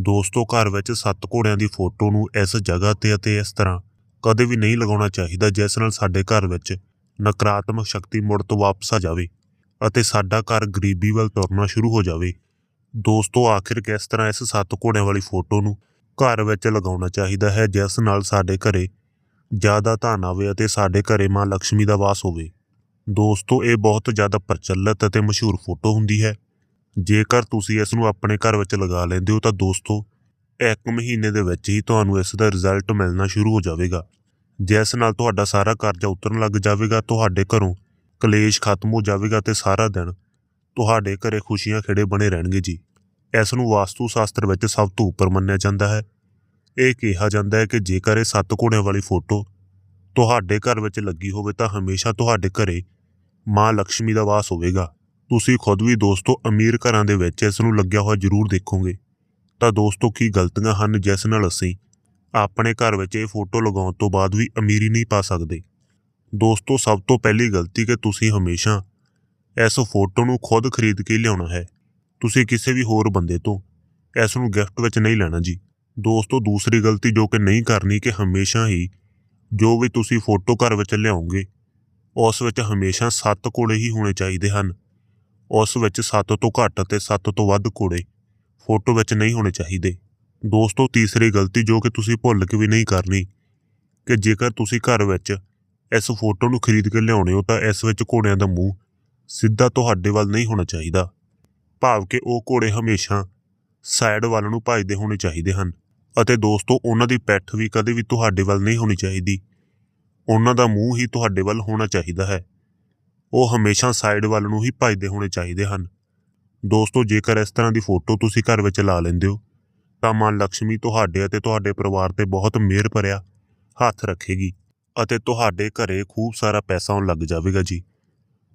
ਦੋਸਤੋ ਘਰ ਵਿੱਚ ਸੱਤ ਘੋੜਿਆਂ ਦੀ ਫੋਟੋ ਨੂੰ ਇਸ ਜਗ੍ਹਾ ਤੇ ਅਤੇ ਇਸ ਤਰ੍ਹਾਂ ਕਦੇ ਵੀ ਨਹੀਂ ਲਗਾਉਣਾ ਚਾਹੀਦਾ, ਜਿਸ ਨਾਲ ਸਾਡੇ ਘਰ ਵਿੱਚ ਨਕਾਰਾਤਮਕ ਸ਼ਕਤੀ ਮੁੜ ਤੋਂ ਵਾਪਸ ਆ ਜਾਵੇ ਅਤੇ ਸਾਡਾ ਘਰ ਗਰੀਬੀ ਵੱਲ ਤੁਰਨਾ ਸ਼ੁਰੂ ਹੋ ਜਾਵੇ। ਦੋਸਤੋ, ਆਖਿਰ ਕਿਸ ਤਰ੍ਹਾਂ ਇਸ ਸੱਤ ਘੋੜਿਆਂ ਵਾਲੀ ਫੋਟੋ ਨੂੰ ਘਰ ਵਿੱਚ ਲਗਾਉਣਾ ਚਾਹੀਦਾ ਹੈ, ਜਿਸ ਨਾਲ ਸਾਡੇ ਘਰੇ ਜ਼ਿਆਦਾ ਧਨ ਆਵੇ ਅਤੇ ਸਾਡੇ ਘਰੇ ਮਾਂ ਲక్ష్ਮੀ ਦਾ ਵਾਸ ਹੋਵੇ? ਦੋਸਤੋ, ਇਹ ਬਹੁਤ ਜ਼ਿਆਦਾ ਪ੍ਰਚਲਿਤ ਅਤੇ ਮਸ਼ਹੂਰ ਫੋਟੋ ਹੁੰਦੀ ਹੈ। ਜੇਕਰ ਤੁਸੀਂ ਇਸ ਨੂੰ ਆਪਣੇ ਘਰ ਵਿੱਚ ਲਗਾ ਲੈਂਦੇ ਹੋ ਤਾਂ ਦੋਸਤੋ, ਇੱਕ ਮਹੀਨੇ ਦੇ ਵਿੱਚ ਹੀ ਤੁਹਾਨੂੰ ਇਸ ਦਾ ਰਿਜ਼ਲਟ ਮਿਲਣਾ ਸ਼ੁਰੂ ਹੋ ਜਾਵੇਗਾ। ਜਿਸ ਨਾਲ ਤੁਹਾਡਾ ਸਾਰਾ ਕਰਜ਼ਾ ਉਤਰਨ ਲੱਗ ਜਾਵੇਗਾ, ਤੁਹਾਡੇ ਘਰੋਂ ਕਲੇਸ਼ ਖਤਮ ਹੋ ਜਾਵੇਗਾ ਤੇ ਸਾਰਾ ਦਿਨ ਤੁਹਾਡੇ ਘਰੇ ਖੁਸ਼ੀਆਂ ਖੇੜੇ ਬਣੇ ਰਹਿਣਗੇ ਜੀ। ਇਸ ਨੂੰ ਵਾਸਤੂ ਸ਼ਾਸਤਰ ਵਿੱਚ ਸਭ ਤੋਂ ਉੱਪਰ ਮੰਨਿਆ ਜਾਂਦਾ ਹੈ। ਇਹ ਕਿਹਾ ਜਾਂਦਾ ਹੈ ਕਿ ਜੇਕਰ ਇਹ ਸੱਤ ਘੋੜਿਆਂ ਵਾਲੀ ਫੋਟੋ ਤੁਹਾਡੇ ਘਰ ਵਿੱਚ ਲੱਗੀ ਹੋਵੇ ਤਾਂ ਹਮੇਸ਼ਾ ਤੁਹਾਡੇ ਘਰੇ ਮਾਂ ਲక్ష్ਮੀ ਦਾ ਵਾਸ ਹੋਵੇਗਾ। ਤੁਸੀਂ ਖੁਦ ਵੀ ਦੋਸਤੋ ਅਮੀਰ ਘਰਾਂ ਦੇ ਵਿੱਚ ਇਸ ਨੂੰ ਲੱਗਿਆ ਹੋਇਆ ਜ਼ਰੂਰ ਦੇਖੋਗੇ। ਤਾਂ ਦੋਸਤੋ ਕੀ ਗਲਤੀਆਂ ਹਨ ਜਿਸ ਨਾਲ ਅਸੀਂ ਆਪਣੇ ਘਰ ਵਿੱਚ ਇਹ ਫੋਟੋ ਲਗਾਉਣ ਤੋਂ ਬਾਅਦ ਵੀ ਅਮੀਰੀ ਨਹੀਂ ਪਾ ਸਕਦੇ? ਦੋਸਤੋ, ਸਭ ਤੋਂ ਪਹਿਲੀ ਗਲਤੀ ਕਿ ਤੁਸੀਂ ਹਮੇਸ਼ਾ ਇਸ ਫੋਟੋ ਨੂੰ ਖੁਦ ਖਰੀਦ ਕੇ ਲਿਆਉਣਾ ਹੈ। ਤੁਸੀਂ ਕਿਸੇ ਵੀ ਹੋਰ ਬੰਦੇ ਤੋਂ ਇਸ ਨੂੰ ਗਿਫਟ ਵਿੱਚ ਨਹੀਂ ਲੈਣਾ ਜੀ। ਦੋਸਤੋ, ਦੂਸਰੀ ਗਲਤੀ ਜੋ ਕਿ ਨਹੀਂ ਕਰਨੀ ਕਿ ਹਮੇਸ਼ਾ ਹੀ ਜੋ ਵੀ ਤੁਸੀਂ ਫੋਟੋ ਘਰ ਵਿੱਚ ਲਿਆਓਗੇ ਉਸ ਵਿੱਚ ਹਮੇਸ਼ਾ ਸੱਤ ਘੋੜੇ ਹੀ ਹੋਣੇ ਚਾਹੀਦੇ ਹਨ। ਉਸ ਵਿੱਚ ਸੱਤ ਤੋਂ ਘੱਟ ਅਤੇ ਸੱਤ ਤੋਂ ਵੱਧ ਘੋੜੇ ਫੋਟੋ ਵਿੱਚ ਨਹੀਂ ਹੋਣੇ ਚਾਹੀਦੇ। ਦੋਸਤੋ, ਤੀਸਰੀ ਗਲਤੀ ਜੋ ਕਿ ਤੁਸੀਂ ਭੁੱਲ ਕੇ ਵੀ ਨਹੀਂ ਕਰਨੀ ਕਿ ਜੇਕਰ ਤੁਸੀਂ ਘਰ ਵਿੱਚ ਇਸ ਫੋਟੋ ਨੂੰ ਖਰੀਦ ਕੇ ਲਿਆਉਣੇ ਹੋ ਤਾਂ ਇਸ ਵਿੱਚ ਘੋੜਿਆਂ ਦਾ ਮੂੰਹ ਸਿੱਧਾ ਤੁਹਾਡੇ ਵੱਲ ਨਹੀਂ ਹੋਣਾ ਚਾਹੀਦਾ। ਭਾਵ ਕਿ ਉਹ ਘੋੜੇ ਹਮੇਸ਼ਾ ਸਾਈਡ ਵੱਲ ਨੂੰ ਭੱਜਦੇ ਹੋਣੇ ਚਾਹੀਦੇ ਹਨ ਅਤੇ ਦੋਸਤੋ, ਉਹਨਾਂ ਦੀ ਪਿੱਠ ਵੀ ਕਦੇ ਵੀ ਤੁਹਾਡੇ ਵੱਲ ਨਹੀਂ ਹੋਣੀ ਚਾਹੀਦੀ। ਉਹਨਾਂ ਦਾ ਮੂੰਹ ਹੀ ਤੁਹਾਡੇ ਵੱਲ ਹੋਣਾ ਚਾਹੀਦਾ ਹੈ। ਉਹ ਹਮੇਸ਼ਾ ਸਾਈਡ ਵੱਲ ਨੂੰ ਹੀ ਭੱਜਦੇ ਹੋਣੇ ਚਾਹੀਦੇ ਹਨ। ਦੋਸਤੋ, ਜੇਕਰ ਇਸ ਤਰ੍ਹਾਂ ਦੀ ਫੋਟੋ ਤੁਸੀਂ ਘਰ ਵਿੱਚ ਲਾ ਲੈਂਦੇ ਹੋ, ਤਾਂ ਮਾਂ ਲక్ష్ਮੀ ਤੁਹਾਡੇ ਅਤੇ ਤੁਹਾਡੇ ਪਰਿਵਾਰ ਤੇ ਬਹੁਤ ਮਿਹਰ ਭਰਿਆ ਹੱਥ ਰੱਖੇਗੀ ਅਤੇ ਤੁਹਾਡੇ ਘਰੇ ਖੂਬ ਸਾਰਾ ਪੈਸਾ ਆਉਣ ਲੱਗ ਜਾਵੇਗਾ ਜੀ।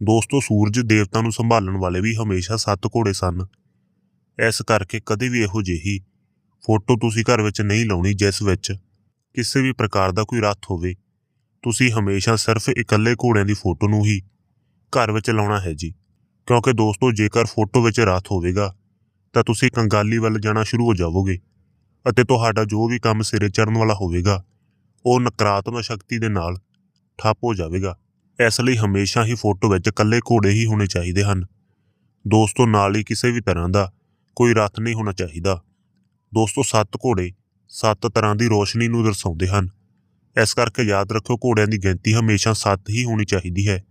ਦੋਸਤੋ, ਸੂਰਜ ਦੇਵਤਾ ਨੂੰ ਸੰਭਾਲਣ ਵਾਲੇ ਵੀ ਹਮੇਸ਼ਾ ਸੱਤ ਘੋੜੇ ਸਨ। ਇਸ ਕਰਕੇ ਕਦੇ ਵੀ ਇਹੋ ਜਿਹੀ ਫੋਟੋ ਤੁਸੀਂ ਘਰ ਵਿੱਚ ਨਹੀਂ ਲਾਉਣੀ ਜਿਸ ਵਿੱਚ ਕਿਸੇ ਵੀ ਪ੍ਰਕਾਰ ਦਾ ਕੋਈ ਰੱਥ ਹੋਵੇ। ਤੁਸੀਂ ਹਮੇਸ਼ਾ ਸਿਰਫ ਇਕੱਲੇ ਘੋੜਿਆਂ ਦੀ ਫੋਟੋ ਨੂੰ ਹੀ ਘਰ ਵਿੱਚ ਲਾਉਣਾ ਹੈ ਜੀ। ਕਿਉਂਕਿ ਦੋਸਤੋ, ਜੇਕਰ ਫੋਟੋ ਵਿੱਚ ਰੱਥ ਹੋਵੇਗਾ, ਤਾਂ ਤੁਸੀਂ ਕੰਗਾਲੀ ਵੱਲ ਜਾਣਾ ਸ਼ੁਰੂ ਹੋ ਜਾਵੋਗੇ ਅਤੇ ਤੁਹਾਡਾ ਜੋ ਵੀ ਕੰਮ ਸਿਰੇ ਚੜਨ ਵਾਲਾ ਹੋਵੇਗਾ, ਉਹ ਨਕਾਰਾਤਮਕ ਸ਼ਕਤੀ ਦੇ ਨਾਲ ਠੱਪ ਹੋ ਜਾਵੇਗਾ। ਇਸ ਲਈ ਹਮੇਸ਼ਾ ਹੀ ਫੋਟੋ ਵਿੱਚ ਇਕੱਲੇ ਘੋੜੇ ਹੀ ਹੋਣੇ ਚਾਹੀਦੇ ਹਨ। ਦੋਸਤੋ, ਨਾਲ ਹੀ ਕਿਸੇ ਵੀ ਤਰ੍ਹਾਂ ਦਾ ਕੋਈ ਰੱਥ ਨਹੀਂ ਹੋਣਾ ਚਾਹੀਦਾ। ਦੋਸਤੋ, ਸੱਤ ਘੋੜੇ ਸੱਤ ਤਰ੍ਹਾਂ ਦੀ ਰੋਸ਼ਨੀ ਨੂੰ ਦਰਸਾਉਂਦੇ ਹਨ। ਇਸ ਕਰਕੇ ਯਾਦ ਰੱਖੋ ਘੋੜਿਆਂ ਦੀ ਗਿਣਤੀ ਹਮੇਸ਼ਾ ਸੱਤ ਹੀ ਹੋਣੀ ਚਾਹੀਦੀ ਹੈ।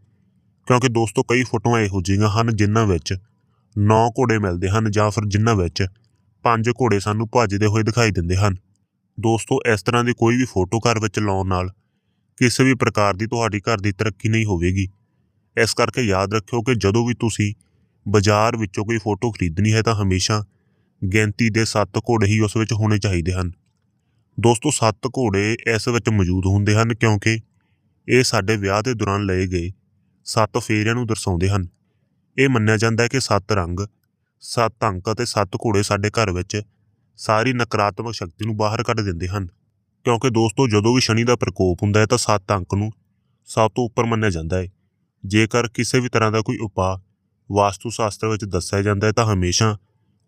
ਕਿਉਂਕਿ ਦੋਸਤੋ ਕਈ ਫੋਟੋਆਂ ਇਹੋ ਜਿਹੀਆਂ ਹਨ ਜਿਨ੍ਹਾਂ ਵਿੱਚ 9 ਘੋੜੇ ਮਿਲਦੇ ਹਨ ਜਾਂ ਫਿਰ ਜਿਨ੍ਹਾਂ ਵਿੱਚ 5 ਘੋੜੇ ਸਾਨੂੰ ਭੱਜਦੇ ਹੋਏ ਦਿਖਾਈ ਦਿੰਦੇ ਹਨ। ਦੋਸਤੋ, ਇਸ ਤਰ੍ਹਾਂ ਦੀ ਕੋਈ ਵੀ ਫੋਟੋ ਘਰ ਵਿੱਚ ਲਾਉਣ ਨਾਲ ਕਿਸੇ ਵੀ ਪ੍ਰਕਾਰ ਦੀ ਤੁਹਾਡੀ ਘਰ ਦੀ ਤਰੱਕੀ ਨਹੀਂ ਹੋਵੇਗੀ। ਇਸ ਕਰਕੇ ਯਾਦ ਰੱਖਿਓ ਕਿ ਜਦੋਂ ਵੀ ਤੁਸੀਂ ਬਾਜ਼ਾਰ ਵਿੱਚੋਂ ਕੋਈ ਫੋਟੋ ਖਰੀਦਣੀ ਹੈ ਤਾਂ ਹਮੇਸ਼ਾ ਗਿਣਤੀ ਦੇ 7 ਘੋੜੇ ਹੀ ਉਸ ਵਿੱਚ ਹੋਣੇ ਚਾਹੀਦੇ ਹਨ। ਦੋਸਤੋ 7 ਘੋੜੇ ਇਸ ਵਿੱਚ ਮੌਜੂਦ ਹੁੰਦੇ ਹਨ ਕਿਉਂਕਿ ਇਹ ਸਾਡੇ ਵਿਆਹ ਦੇ ਦੌਰਾਨ ਲਏ ਗਏ ਸੱਤ ਫੇਰਿਆਂ ਨੂੰ ਦਰਸਾਉਂਦੇ ਹਨ। ਇਹ ਮੰਨਿਆ ਜਾਂਦਾ ਹੈ ਕਿ ਸੱਤ ਰੰਗ, ਸੱਤ ਅੰਕ ਅਤੇ ਸੱਤ ਘੋੜੇ ਸਾਡੇ ਘਰ ਵਿੱਚ ਸਾਰੀ ਨਕਾਰਾਤਮਕ ਸ਼ਕਤੀ ਨੂੰ ਬਾਹਰ ਕੱਢ ਦਿੰਦੇ ਹਨ। ਕਿਉਂਕਿ ਦੋਸਤੋ, ਜਦੋਂ ਵੀ ਸ਼ਨੀ ਦਾ ਪ੍ਰਕੋਪ ਹੁੰਦਾ ਹੈ ਤਾਂ ਸੱਤ ਅੰਕ ਨੂੰ ਸਭ ਤੋਂ ਉੱਪਰ ਮੰਨਿਆ ਜਾਂਦਾ ਹੈ। ਜੇਕਰ ਕਿਸੇ ਵੀ ਤਰ੍ਹਾਂ ਦਾ ਕੋਈ ਉਪਾਅ ਵਾਸਤੂ ਸ਼ਾਸਤਰ ਵਿੱਚ ਦੱਸਿਆ ਜਾਂਦਾ ਹੈ ਤਾਂ ਹਮੇਸ਼ਾ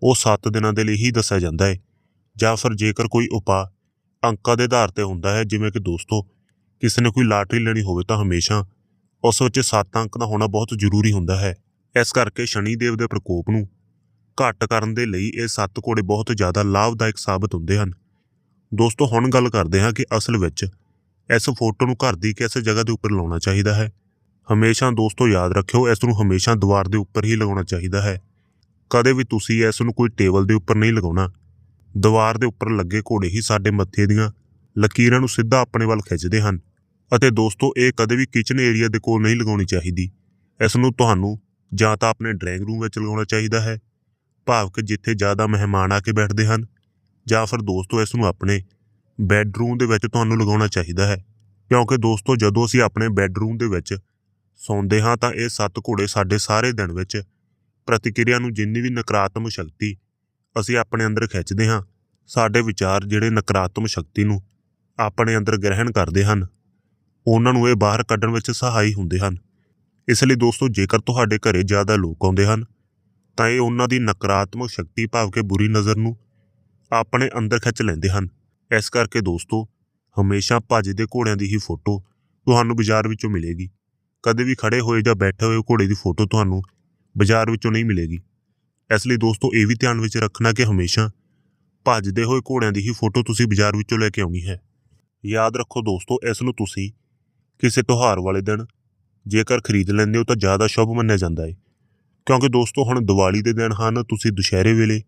ਉਹ 7 ਦਿਨਾਂ ਦੇ ਲਈ ਹੀ ਦੱਸਿਆ ਜਾਂਦਾ ਹੈ। ਜਾਂ ਫਿਰ ਜੇਕਰ ਕੋਈ ਉਪਾਅ ਅੰਕਾਂ ਦੇ ਆਧਾਰ ਤੇ ਹੁੰਦਾ ਹੈ, ਜਿਵੇਂ ਕਿ ਦੋਸਤੋ, ਕਿਸੇ ਨੇ ਕੋਈ ਲਾਟਰੀ ਲੈਣੀ ਹੋਵੇ ਤਾਂ ਹਮੇਸ਼ਾ ਉਸ ਵਿੱਚ 7 ਅੰਕ ਦਾ ਹੋਣਾ ਬਹੁਤ ਜ਼ਰੂਰੀ ਹੁੰਦਾ ਹੈ। ਇਸ ਕਰਕੇ ਸ਼ਨੀ ਦੇਵ ਦੇ ਪ੍ਰਕੋਪ ਨੂੰ ਘੱਟ ਕਰਨ ਦੇ ਲਈ ਇਹ ਸੱਤ ਘੋੜੇ ਬਹੁਤ ਜ਼ਿਆਦਾ ਲਾਭਦਾਇਕ ਸਾਬਤ ਹੁੰਦੇ ਹਨ। ਦੋਸਤੋ, ਹੁਣ ਗੱਲ ਕਰਦੇ ਹਾਂ ਕਿ ਅਸਲ ਵਿੱਚ ਇਸ ਫੋਟੋ ਨੂੰ ਘਰ ਦੀ ਕਿਸ ਜਗ੍ਹਾ ਦੇ ਉੱਪਰ ਲਾਉਣਾ ਚਾਹੀਦਾ ਹੈ। ਹਮੇਸ਼ਾ ਦੋਸਤੋ, ਯਾਦ ਰੱਖਿਓ, ਇਸ ਨੂੰ ਹਮੇਸ਼ਾ ਦੀਵਾਰ ਦੇ ਉੱਪਰ ਹੀ ਲਗਾਉਣਾ ਚਾਹੀਦਾ ਹੈ। ਕਦੇ ਵੀ ਤੁਸੀਂ ਇਸ ਨੂੰ ਕੋਈ ਟੇਬਲ ਦੇ ਉੱਪਰ ਨਹੀਂ ਲਗਾਉਣਾ। ਦੀਵਾਰ ਦੇ ਉੱਪਰ ਲੱਗੇ ਘੋੜੇ ਹੀ ਸਾਡੇ ਮੱਥੇ ਦੀਆਂ ਲਕੀਰਾਂ ਨੂੰ ਸਿੱਧਾ ਆਪਣੇ ਵੱਲ ਖਿੱਚਦੇ ਹਨ। ਅਤੇ ਦੋਸਤੋ, ਇਹ ਕਦੇ ਵੀ ਕਿਚਨ ਏਰੀਆ ਦੇ ਕੋਲ ਨਹੀਂ ਲਗਾਉਣੀ ਚਾਹੀਦੀ। ਇਸ ਨੂੰ ਤੁਹਾਨੂੰ ਜਾਂ ਤਾਂ ਆਪਣੇ ਡਰਾਇੰਗ ਰੂਮ ਵਿੱਚ ਲਗਾਉਣਾ ਚਾਹੀਦਾ ਹੈ, ਭਾਵ ਕਿ ਜਿੱਥੇ ਜ਼ਿਆਦਾ ਮਹਿਮਾਨ ਆ ਕੇ ਬੈਠਦੇ ਹਨ, ਜਾਂ ਫਿਰ ਦੋਸਤੋ, ਇਸ ਨੂੰ ਆਪਣੇ ਬੈੱਡਰੂਮ ਦੇ ਵਿੱਚ ਤੁਹਾਨੂੰ ਲਗਾਉਣਾ ਚਾਹੀਦਾ ਹੈ। ਕਿਉਂਕਿ ਦੋਸਤੋ, ਜਦੋਂ ਅਸੀਂ ਆਪਣੇ ਬੈੱਡਰੂਮ ਦੇ ਵਿੱਚ ਸੌਂਦੇ ਹਾਂ, ਤਾਂ ਇਹ ਸੱਤ ਘੋੜੇ ਸਾਡੇ ਸਾਰੇ ਦਿਨ ਵਿੱਚ ਪ੍ਰਤੀਕਿਰਿਆ ਨੂੰ ਜਿੰਨੀ ਵੀ ਨਕਾਰਾਤਮਕ ਸ਼ਕਤੀ ਅਸੀਂ ਆਪਣੇ ਅੰਦਰ ਖਿੱਚਦੇ ਹਾਂ, ਸਾਡੇ ਵਿਚਾਰ ਜਿਹੜੇ ਨਕਾਰਾਤਮਕ ਸ਼ਕਤੀ ਨੂੰ ਆਪਣੇ ਅੰਦਰ ਗ੍ਰਹਿਣ ਕਰਦੇ ਹਨ। ਉਹਨਾਂ ਨੂੰ ਇਹ ਬਾਹਰ ਕੱਢਣ ਵਿੱਚ ਸਹਾਈ ਹੁੰਦੇ ਹਨ। ਇਸ ਲਈ ਦੋਸਤੋ, ਜੇਕਰ ਤੁਹਾਡੇ ਘਰੇ ਜ਼ਿਆਦਾ ਲੋਕ ਆਉਂਦੇ ਹਨ, ਤਾਂ ਇਹ ਉਹਨਾਂ ਦੀ ਨਕਾਰਾਤਮਕ ਸ਼ਕਤੀ ਭਾਵ ਕੇ ਬੁਰੀ ਨਜ਼ਰ ਨੂੰ ਆਪਣੇ ਅੰਦਰ ਖਿੱਚ ਲੈਂਦੇ ਹਨ। ਇਸ ਕਰਕੇ ਦੋਸਤੋ, ਹਮੇਸ਼ਾ ਭੱਜਦੇ ਘੋੜਿਆਂ ਦੀ ਹੀ ਫੋਟੋ ਤੁਹਾਨੂੰ ਬਾਜ਼ਾਰ ਵਿੱਚੋਂ ਮਿਲੇਗੀ। ਕਦੇ ਵੀ ਖੜੇ ਹੋਏ ਜਾਂ ਬੈਠੇ ਹੋਏ ਘੋੜੇ ਦੀ ਫੋਟੋ ਤੁਹਾਨੂੰ ਬਾਜ਼ਾਰ ਵਿੱਚੋਂ ਨਹੀਂ ਮਿਲੇਗੀ। ਇਸ ਲਈ ਦੋਸਤੋ, ਇਹ ਵੀ ਧਿਆਨ ਵਿੱਚ ਰੱਖਣਾ ਕਿ ਹਮੇਸ਼ਾ ਭੱਜਦੇ ਹੋਏ ਘੋੜਿਆਂ ਦੀ ਹੀ ਫੋਟੋ ਤੁਸੀਂ ਬਾਜ਼ਾਰ ਵਿੱਚੋਂ ਲੈ ਕੇ ਆਉਣੀ ਹੈ। ਯਾਦ ਰੱਖੋ ਦੋਸਤੋ, ਇਸ ਨੂੰ ਤੁਸੀਂ ਕਿਸੇ ਤਿਉਹਾਰ ਵਾਲੇ ਦਿਨ ਜੇਕਰ ਖਰੀਦ ਲੈਂਦੇ ਹੋ ਤਾਂ ਜ਼ਿਆਦਾ ਸ਼ੁਭ ਮੰਨਿਆ ਜਾਂਦਾ ਹੈ ਕਿਉਂਕਿ ਦੋਸਤੋ, ਹੁਣ ਦੀਵਾਲੀ ਦੇ ਦਿਨ ਹਨ, ਤੁਸੀਂ ਦੁਸ਼ਹਿਰੇ ਵੇਲੇ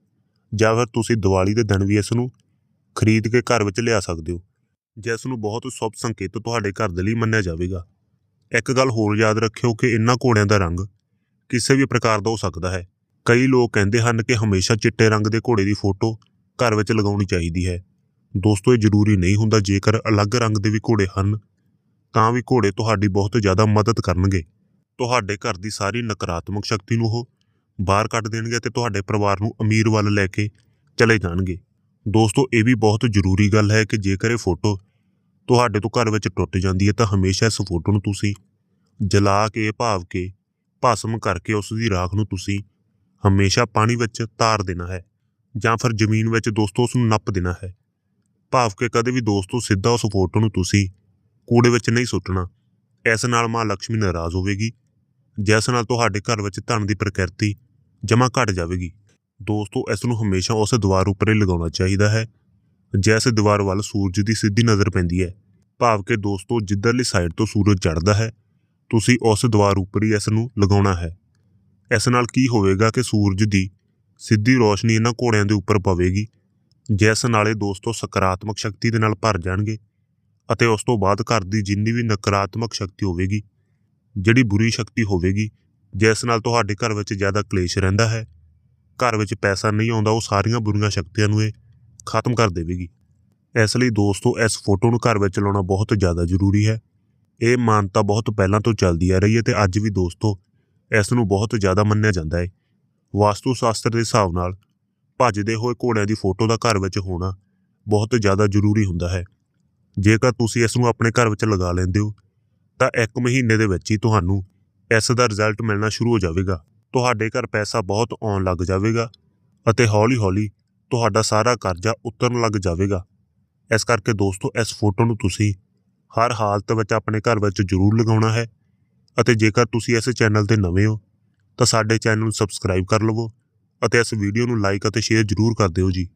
ਜਾਂ ਫਿਰ ਤੁਸੀਂ ਦੀਵਾਲੀ ਦੇ ਦਿਨ ਵੀ ਇਸ ਨੂੰ ਖਰੀਦ ਕੇ ਘਰ ਵਿੱਚ ਲਿਆ ਸਕਦੇ ਹੋ, ਜਿਸ ਨੂੰ ਬਹੁਤ ਸ਼ੁਭ ਸੰਕੇਤ ਤੁਹਾਡੇ ਘਰ ਦੇ ਲਈ ਮੰਨਿਆ ਜਾਵੇਗਾ। ਇੱਕ ਗੱਲ ਹੋਰ ਯਾਦ ਰੱਖਿਓ ਕਿ ਇਹਨਾਂ ਘੋੜਿਆਂ ਦਾ ਰੰਗ ਕਿਸੇ ਵੀ ਪ੍ਰਕਾਰ ਦਾ ਹੋ ਸਕਦਾ ਹੈ। ਕਈ ਲੋਕ ਕਹਿੰਦੇ ਹਨ ਕਿ ਹਮੇਸ਼ਾ ਚਿੱਟੇ ਰੰਗ ਦੇ ਘੋੜੇ ਦੀ ਫੋਟੋ ਘਰ ਵਿੱਚ ਲਗਾਉਣੀ ਚਾਹੀਦੀ ਹੈ। ਦੋਸਤੋ, ਇਹ ਜ਼ਰੂਰੀ ਨਹੀਂ ਹੁੰਦਾ ਜੇਕਰ ਅਲੱਗ ਰੰਗ ਦੇ ਵੀ ਘੋੜੇ ਹਨ ਤਾਂ ਵੀ ਘੋੜੇ ਤੁਹਾਡੀ ਬਹੁਤ ਜ਼ਿਆਦਾ ਮਦਦ ਕਰਨਗੇ। ਤੁਹਾਡੇ ਘਰ ਦੀ ਸਾਰੀ ਨਕਾਰਾਤਮਕ ਸ਼ਕਤੀ ਨੂੰ ਉਹ ਬਾਹਰ ਕੱਢ ਦੇਣਗੇ ਤੇ ਤੁਹਾਡੇ ਪਰਿਵਾਰ ਨੂੰ ਅਮੀਰ ਵੱਲ ਲੈ ਕੇ ਚਲੇ ਜਾਣਗੇ। ਦੋਸਤੋ, ਇਹ ਵੀ ਬਹੁਤ ਜ਼ਰੂਰੀ ਗੱਲ ਹੈ ਕਿ ਜੇਕਰ ਇਹ ਫੋਟੋ ਤੁਹਾਡੇ ਤੋਂ ਘਰ ਵਿੱਚ ਟੁੱਟ ਜਾਂਦੀ ਹੈ ਤਾਂ ਹਮੇਸ਼ਾ ਇਸ ਫੋਟੋ ਨੂੰ ਤੁਸੀਂ ਜਲਾ ਕੇ, ਭਾਵ ਕੇ, ਭਸਮ ਕਰਕੇ ਉਸ ਦੀ ਰਾਖ ਨੂੰ ਤੁਸੀਂ ਹਮੇਸ਼ਾ ਪਾਣੀ ਵਿੱਚ ਤਾਰ ਦੇਣਾ ਹੈ ਜਾਂ ਫਿਰ ਜ਼ਮੀਨ ਵਿੱਚ ਦੋਸਤੋ ਉਸ ਨੂੰ ਨੱਪ ਦੇਣਾ ਹੈ। ਭਾਵ ਕਿ ਕਦੇ ਵੀ ਦੋਸਤੋ ਸਿੱਧਾ ਉਸ ਫੋਟੋ ਨੂੰ ਤੁਸੀਂ ਕੂੜੇ ਵਿੱਚ ਨਹੀਂ ਸੁੱਟਣਾ। ਇਸ ਨਾਲ ਮਾਂ ਲక్ష్ਮੀ ਨਾਰਾਜ਼ ਹੋਵੇਗੀ। ਜਿਸ ਨਾਲ ਤੁਹਾਡੇ ਘਰ ਵਿੱਚ ਧਨ ਦੀ ਪ੍ਰਕਿਰਤੀ ਜਮਾ ਘਟ ਜਾਵੇਗੀ। ਦੋਸਤੋ, ਇਸ ਨੂੰ ਹਮੇਸ਼ਾ ਉਸ ਦੀਵਾਰ ਉੱਪਰ ਹੀ ਲਗਾਉਣਾ ਚਾਹੀਦਾ ਹੈ, ਜਿਸ ਦੀਵਾਰ ਵੱਲ ਸੂਰਜ ਦੀ ਸਿੱਧੀ ਨਜ਼ਰ ਪੈਂਦੀ ਹੈ। ਭਾਵ ਕਿ ਦੋਸਤੋ, ਜਿੱਧਰਲੀ ਸਾਈਡ ਤੋਂ ਸੂਰਜ ਚੜ੍ਹਦਾ ਹੈ, ਤੁਸੀਂ ਉਸ ਦੀਵਾਰ ਉੱਪਰ ਹੀ ਇਸ ਨੂੰ ਲਗਾਉਣਾ ਹੈ। ਇਸ ਨਾਲ ਕੀ ਹੋਵੇਗਾ ਕਿ ਸੂਰਜ ਦੀ ਸਿੱਧੀ ਰੋਸ਼ਨੀ ਇਹਨਾਂ ਘੋੜਿਆਂ ਦੇ ਉੱਪਰ ਪਵੇਗੀ, ਜਿਸ ਨਾਲੇ ਦੋਸਤੋ ਸਕਾਰਾਤਮਕ ਸ਼ਕਤੀ ਦੇ ਨਾਲ ਭਰ ਜਾਣਗੇ। ਅਤੇ ਉਸ ਤੋਂ ਬਾਅਦ ਘਰ ਦੀ ਜਿੰਨੀ ਵੀ ਨਕਾਰਾਤਮਕ ਸ਼ਕਤੀ ਹੋਵੇਗੀ, ਜਿਹੜੀ ਬੁਰੀ ਸ਼ਕਤੀ ਹੋਵੇਗੀ, ਜਿਸ ਨਾਲ ਤੁਹਾਡੇ ਘਰ ਵਿੱਚ ਜ਼ਿਆਦਾ ਕਲੇਸ਼ ਰਹਿੰਦਾ ਹੈ, ਘਰ ਵਿੱਚ ਪੈਸਾ ਨਹੀਂ ਆਉਂਦਾ, ਉਹ ਸਾਰੀਆਂ ਬੁਰੀਆਂ ਸ਼ਕਤੀਆਂ ਨੂੰ ਇਹ ਖਤਮ ਕਰ ਦੇਵੇਗੀ। ਇਸ ਲਈ ਦੋਸਤੋ, ਇਸ ਫੋਟੋ ਨੂੰ ਘਰ ਵਿੱਚ ਲਾਉਣਾ ਬਹੁਤ ਜ਼ਿਆਦਾ ਜ਼ਰੂਰੀ ਹੈ। ਇਹ ਮਾਨਤਾ ਬਹੁਤ ਪਹਿਲਾਂ ਤੋਂ ਚੱਲਦੀ ਆ ਰਹੀ ਹੈ ਤੇ ਅੱਜ ਵੀ ਦੋਸਤੋ, ਇਸ ਨੂੰ ਬਹੁਤ ਜ਼ਿਆਦਾ ਮੰਨਿਆ ਜਾਂਦਾ ਹੈ। ਵਾਸਤੂ ਸ਼ਾਸਤਰ ਦੇ ਹਿਸਾਬ ਨਾਲ, ਭੱਜਦੇ ਹੋਏ ਘੋੜਿਆਂ ਦੀ ਫੋਟੋ ਦਾ ਘਰ ਵਿੱਚ ਹੋਣਾ ਬਹੁਤ ਜ਼ਿਆਦਾ ਜ਼ਰੂਰੀ ਹੁੰਦਾ ਹੈ। ਜੇਕਰ ਤੁਸੀਂ ਇਸ ਨੂੰ ਆਪਣੇ ਘਰ ਵਿੱਚ ਲਗਾ ਲੈਂਦੇ ਹੋ, ਤਾਂ ਇੱਕ ਮਹੀਨੇ ਦੇ ਵਿੱਚ ਹੀ ਤੁਹਾਨੂੰ ਇਸ ਦਾ ਰਿਜ਼ਲਟ ਮਿਲਣਾ ਸ਼ੁਰੂ ਹੋ ਜਾਵੇਗਾ। ਤੁਹਾਡੇ ਘਰ ਪੈਸਾ ਬਹੁਤ ਆਉਣ ਲੱਗ ਜਾਵੇਗਾ ਅਤੇ ਹੌਲੀ-ਹੌਲੀ ਤੁਹਾਡਾ ਸਾਰਾ ਕਰਜ਼ਾ ਉਤਰਨ ਲੱਗ ਜਾਵੇਗਾ। ਇਸ ਕਰਕੇ ਦੋਸਤੋ, ਇਸ ਫੋਟੋ ਨੂੰ ਤੁਸੀਂ ਹਰ ਹਾਲਤ ਵਿੱਚ ਆਪਣੇ ਘਰ ਵਿੱਚ ਜ਼ਰੂਰ ਲਗਾਉਣਾ ਹੈ ਅਤੇ ਜੇਕਰ ਤੁਸੀਂ ਇਸ ਚੈਨਲ ਤੇ ਨਵੇਂ ਹੋ, ਤਾਂ ਸਾਡੇ ਚੈਨਲ ਨੂੰ ਸਬਸਕ੍ਰਾਈਬ ਕਰ ਲਵੋ ਅਤੇ ਇਸ ਵੀਡੀਓ ਨੂੰ ਲਾਈਕ ਅਤੇ ਸ਼ੇਅਰ ਜ਼ਰੂਰ ਕਰ ਦਿਓ ਜੀ।